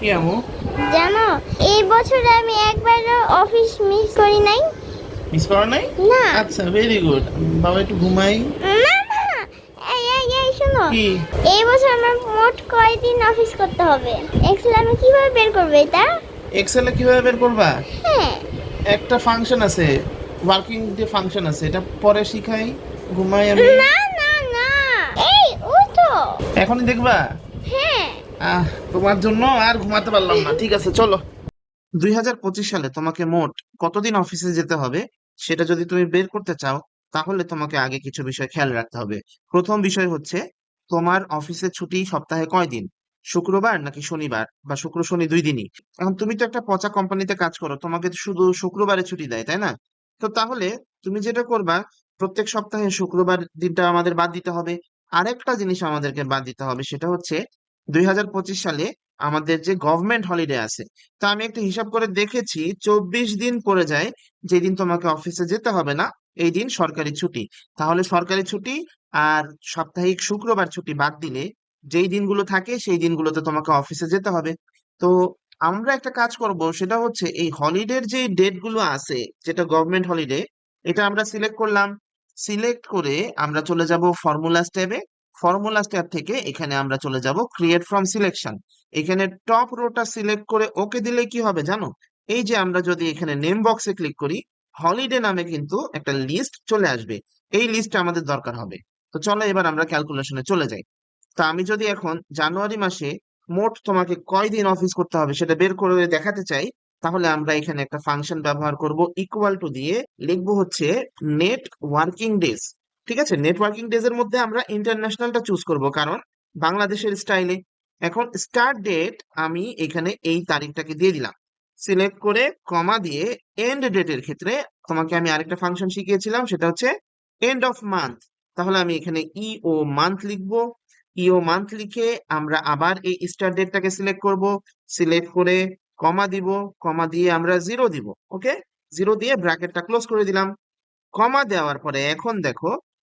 কি আমু জানো এই বছর আমি একবারও অফিস মিস করি নাই। মিস করা নাই? না। আচ্ছা ভেরি গুড বাবা একটু ঘুমাই। না না। এই এই এই শোনো। কি? এই বছর আমার মোট কয়দিন অফিস করতে হবে? এক্সেল আমি কীভাবে বের করব এটা? এক্সেলে কীভাবে বের করবা? হ্যাঁ। একটা ফাংশন আছে ওয়ার্কিং যে ফাংশন আছে এটা পরে শিখাই ঘুমাই আমি। না না না। এই উঠো এখনই দেখবা? তোমার জন্য আর ঘুমাতে পারলাম না। ঠিক আছে, চলো। দুই হাজার পঁচিশ সালে তোমাকে মোট কতদিন অফিসে যেতে হবে সেটা যদি তুমি বের করতে চাও, তাহলে তোমাকে আগে কিছু বিষয় খেয়াল রাখতে হবে। প্রথম বিষয় হচ্ছে, তোমার অফিসের ছুটি সপ্তাহে কয় দিন? শুক্রবার নাকি শনিবার? বা শুক্র শনি দুই দিনই? এখন তুমি তো একটা পচা কোম্পানিতে কাজ করো, তোমাকে শুধু শুক্রবারে ছুটি দেয়, তাই না? তো তাহলে তুমি যেটা করবা, প্রত্যেক সপ্তাহে শুক্রবার দিনটা আমাদের বাদ দিতে হবে। আরেকটা জিনিস আমাদেরকে বাদ দিতে হবে, সেটা হচ্ছে দুই হাজার পঁচিশ সালে আমাদের যে গভর্নমেন্ট হলিডে আছে, তা আমি একটা হিসাব করে দেখেছি, চব্বিশ দিন পড়ে যায়, যেদিন তোমাকে অফিসে যেতে হবে না, এই দিন সরকারি ছুটি। তাহলে সরকারি ছুটি আর সাপ্তাহিক শুক্রবার ছুটি বাদ দিলে, যেই দিনগুলো থাকে, সেই দিনগুলোতে তোমাকে অফিসে যেতে হবে। তো আমরা একটা কাজ করব, সেটা হচ্ছে এই হলিডের যে ডেটগুলো আছে, যেটা গভর্নমেন্ট হলিডে এটা আমরা সিলেক্ট করলাম। সিলেক্ট করে আমরা চলে যাব ফর্মুলাস ট্যাবে ফর্মুলাস ট্যাব থেকে এখানে আমরা চলে যাব ক্রিয়েট ফ্রম সিলেকশন এখানে টপ রোটা সিলেক্ট করে ওকে দিলে কি হবে জানো? এই যে আমরা যদি এখানে নেম বক্সে ক্লিক করি হলিডে নামে কিন্তু একটা লিস্ট চলে আসবে। এই লিস্ট আমাদের দরকার হবে। তো চলো এবার আমরা ক্যালকুলেশনে চলে যাই। তো আমি যদি এখন জানুয়ারি মাসে মোট তোমাকে কয়দিন অফিস করতে হবে সেটা বের করে দেখাতে চাই, তাহলে আমরা এখানে একটা ফাংশন ব্যবহার করব ইকুয়াল টু দিয়ে লিখব হচ্ছে নেট ওয়ার্কিং ডেজ ঠিক আছে? নেটওয়ার্কিং ডেজ এর মধ্যে আমরা ইন্টারন্যাশনালটা চুজ করব। কারণ বাংলাদেশের স্টাইলে এখন স্টার্ট ডেট আমি এখানে এই তারিখটাকে দিয়ে দিলাম। সিলেক্ট করে কমা দিয়ে এন্ড ডেটের ক্ষেত্রে তোমাকে আমি আরেকটা ফাংশন শিখিয়েছিলাম, সেটা হচ্ছে এন্ড অফ মান্থ তাহলে আমি এখানে ই ও মান্থ লিখব। ই ও মান্থ লিখে আমরা আবার এই স্টার্ট ডেটটাকে সিলেক্ট করব। সিলেক্ট করে কমা দিব। কমা দিয়ে আমরা জিরো দিব। ওকে জিরো দিয়ে ব্র্যাকেটটা ক্লোজ করে দিলাম। কমা দেওয়ার পরে এখন দেখো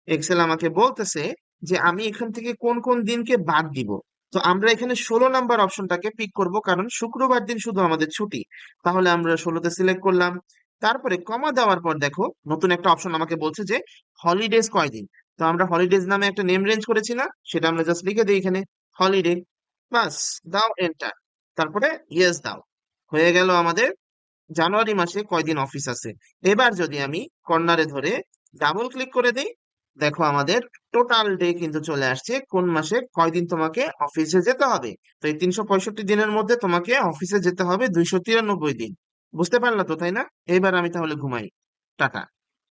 এক্সেল আমাকে বলতেছে যে আমি এখান থেকে কোন কোন দিনকে বাদ দিব। তো আমরা এখানে ষোলো নাম্বার অপশনটাকে পিক করব কারণ শুক্রবার দিন শুধু আমাদের ছুটি। তাহলে আমরা ষোলোতে সিলেক্ট করলাম। তারপরে কমা দেওয়ার পর দেখো নতুন একটা অপশন আমাকে বলছে যে হলিডেজ কয়দিন? তো আমরা হলিডেজ নামে একটা নেম রেঞ্জ করেছি না, সেটা আমরা জাস্ট লিখে দিই এখানে হলিডে বাস দাও এন্টার তারপরে ইয়েস দাও। হয়ে গেল আমাদের জানুয়ারি মাসে কয়দিন অফিস আছে। এবার যদি আমি কর্নারে ধরে ডাবল ক্লিক করে দিই দেখো আমাদের টোটাল ডে কিন্তু চলে আসছে, কোন মাসে কয়দিন তোমাকে অফিসে যেতে হবে? তো এই তিনশো পঁয়ষট্টি দিনের মধ্যে তোমাকে অফিসে যেতে হবে দুইশো তিরানব্বই দিন। বুঝতে পারলা তো, তাই না? এইবার আমি তাহলে ঘুমাই। টাটা।